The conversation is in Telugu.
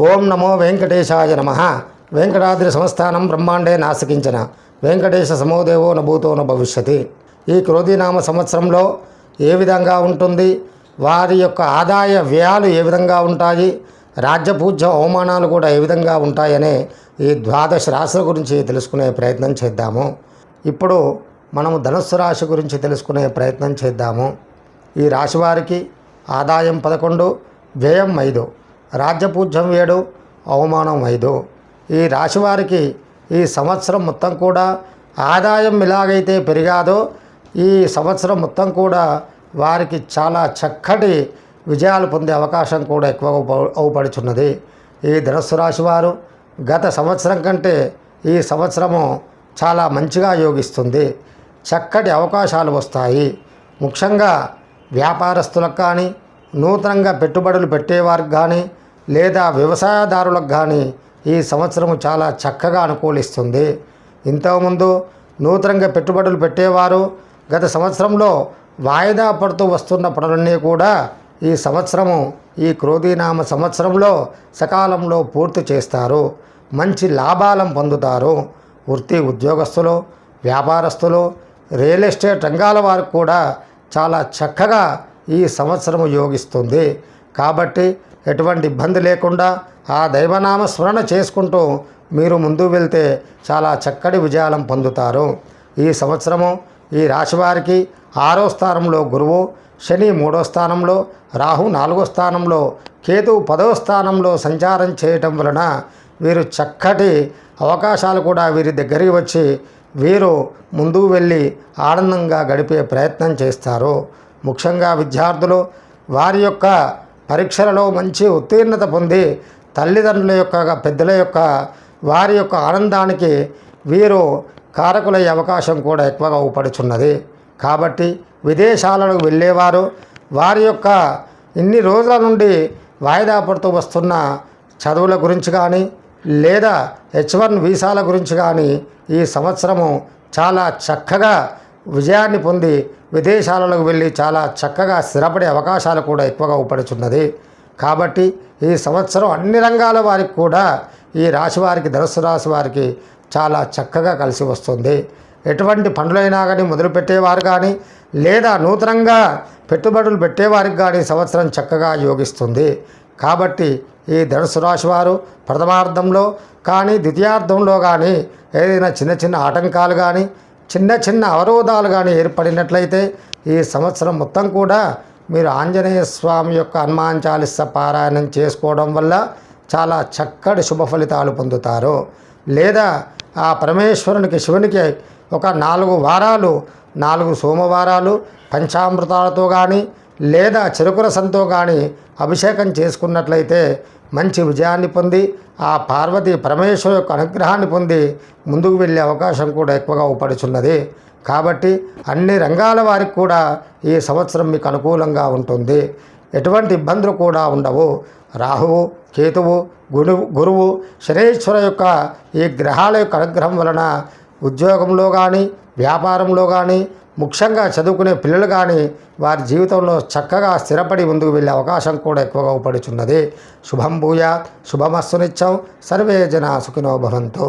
ఓం నమో వెంకటేశాయ నమ. వెంకటాద్రి సంస్థానం బ్రహ్మాండే నాసికించిన. వెంకటేశ సమోదేవో నభూతో భవిష్యతి ఈ క్రోధీనామ సంవత్సరంలో ఏ విధంగా ఉంటుంది? వారి యొక్క ఆదాయ వ్యయాలు ఏ విధంగా ఉంటాయి? రాజ్యపూజ్య అవమానాలు కూడా ఏ విధంగా ఉంటాయనే ఈ ద్వాదశ రాశుల గురించి తెలుసుకునే ప్రయత్నం చేద్దాము. ఇప్పుడు మనము ధనుస్సు రాశి గురించి తెలుసుకునే ప్రయత్నం చేద్దాము. ఈ రాశి వారికి ఆదాయం పదకొండు వ్యయం ఐదు. రాజ్యపూజ్యం ఏడు అవమానం ఐదు. ఈ రాశివారికి ఈ సంవత్సరం మొత్తం కూడా ఆదాయం ఎలాగైతే పెరిగాదో ఈ సంవత్సరం మొత్తం కూడా వారికి చాలా చక్కటి విజయాలు పొందే అవకాశం కూడా ఎక్కువ అవుపడుచున్నది. ఈ ధనస్సు రాశి వారు గత సంవత్సరం కంటే ఈ సంవత్సరము చాలా మంచిగా యోగిస్తుంది. చక్కటి అవకాశాలు వస్తాయి. ముఖ్యంగా వ్యాపారస్తులకు కానీ నూతనంగా పెట్టుబడులు పెట్టేవారికి కానీ లేదా వ్యవసాయదారులకు కానీ ఈ సంవత్సరం చాలా చక్కగా అనుకూలిస్తుంది. ఇంతకుముందు నూతనంగా పెట్టుబడులు పెట్టేవారు. గత సంవత్సరంలో వాయిదా పడుతూ వస్తున్న పనులన్నీ కూడా ఈ సంవత్సరము ఈ క్రోధీనామ సంవత్సరంలో సకాలంలో పూర్తి చేస్తారు. మంచి లాభాలను పొందుతారు. వృత్తి ఉద్యోగస్తులు వ్యాపారస్తులు రియల్ ఎస్టేట్ రంగాల వారికి కూడా చాలా చక్కగా ఈ సంవత్సరము యోగిస్తుంది. కాబట్టి ఎటువంటి ఇబ్బంది లేకుండా ఆ దైవనామ స్మరణ చేసుకుంటూ మీరు ముందు వెళ్తే చాలా చక్కటి విజయాలం పొందుతారు. ఈ సంవత్సరము ఈ రాశివారికి ఆరో స్థానంలో గురువు శని మూడో స్థానంలో రాహు నాలుగో స్థానంలో కేతు పదవ స్థానంలో సంచారం చేయటం వలన వీరు చక్కటి అవకాశాలు కూడా వీరి దగ్గరికి వచ్చి వీరు ముందుకు వెళ్ళి ఆనందంగా గడిపే ప్రయత్నం చేస్తారు. ముఖ్యంగా విద్యార్థులు వారి యొక్క పరీక్షలలో మంచి ఉత్తీర్ణత పొంది తల్లిదండ్రుల యొక్క పెద్దల యొక్క వారి యొక్క ఆనందానికి వీరు కారకులయ్యే అవకాశం కూడా ఎక్కువగా ఊపడుచున్నది. కాబట్టి విదేశాలకు వెళ్ళేవారు వారి యొక్క ఇన్ని రోజుల నుండి వాయిదా పడుతూ వస్తున్న చదువుల గురించి కానీ లేదా హెచ్ వన్ వీసాల గురించి కానీ ఈ సంవత్సరము చాలా చక్కగా విజయాన్ని పొంది విదేశాలకు వెళ్ళి చాలా చక్కగా స్థిరపడే అవకాశాలు కూడా ఎక్కువగా ఉపడుచున్నది కాబట్టి ఈ సంవత్సరం అన్ని రంగాల వారికి కూడా ఈ రాశి వారికి ధనుసు రాశి వారికి చాలా చక్కగా కలిసి వస్తుంది. ఎటువంటి పనులైనా కానీ మొదలుపెట్టేవారు కానీ లేదా నూతనంగా పెట్టుబడులు పెట్టేవారికి కానీ సంవత్సరం చక్కగా యోగిస్తుంది. కాబట్టి ఈ ధనుసు రాశి వారు ప్రథమార్థంలో కానీ ద్వితీయార్థంలో కానీ ఏదైనా చిన్న చిన్న ఆటంకాలు కానీ చిన్న చిన్న అవరోధాలు కానీ ఏర్పడినట్లయితే ఈ సంవత్సరం మొత్తం కూడా మీరు ఆంజనేయ స్వామి యొక్క హనుమాన్ చాలీస పారాయణం చేసుకోవడం వల్ల చాలా చక్కటి శుభ ఫలితాలు పొందుతారు. లేదా ఆ పరమేశ్వరునికి శివునికి ఒక నాలుగు వారాలు నాలుగు సోమవారాలు పంచామృతాలతో కానీ లేదా చెరుకు రసంతో కానీ అభిషేకం చేసుకున్నట్లయితే మంచి విజయాన్ని పొంది ఆ పార్వతి పరమేశ్వర యొక్క అనుగ్రహాన్ని పొంది ముందుకు వెళ్ళే అవకాశం కూడా ఎక్కువగా ఉపడుచున్నది కాబట్టి అన్ని రంగాల వారికి కూడా ఈ సంవత్సరం మీకు అనుకూలంగా ఉంటుంది. ఎటువంటి ఇబ్బందులు కూడా ఉండవు. రాహువు కేతువు గురు గురువు శనేశ్వర యొక్క ఈ గ్రహాల యొక్క అనుగ్రహం వలన ఉద్యోగంలో కానీ వ్యాపారంలో కానీ ముఖ్యంగా చదువుకునే పిల్లలు కానీ వారి జీవితంలో చక్కగా స్థిరపడి ముందుకు వెళ్ళే అవకాశం కూడా ఎక్కువగా ఉపడుచున్నది. శుభం భూయా శుభమస్సునిత్యం సర్వే జన సుఖినో భవంతు.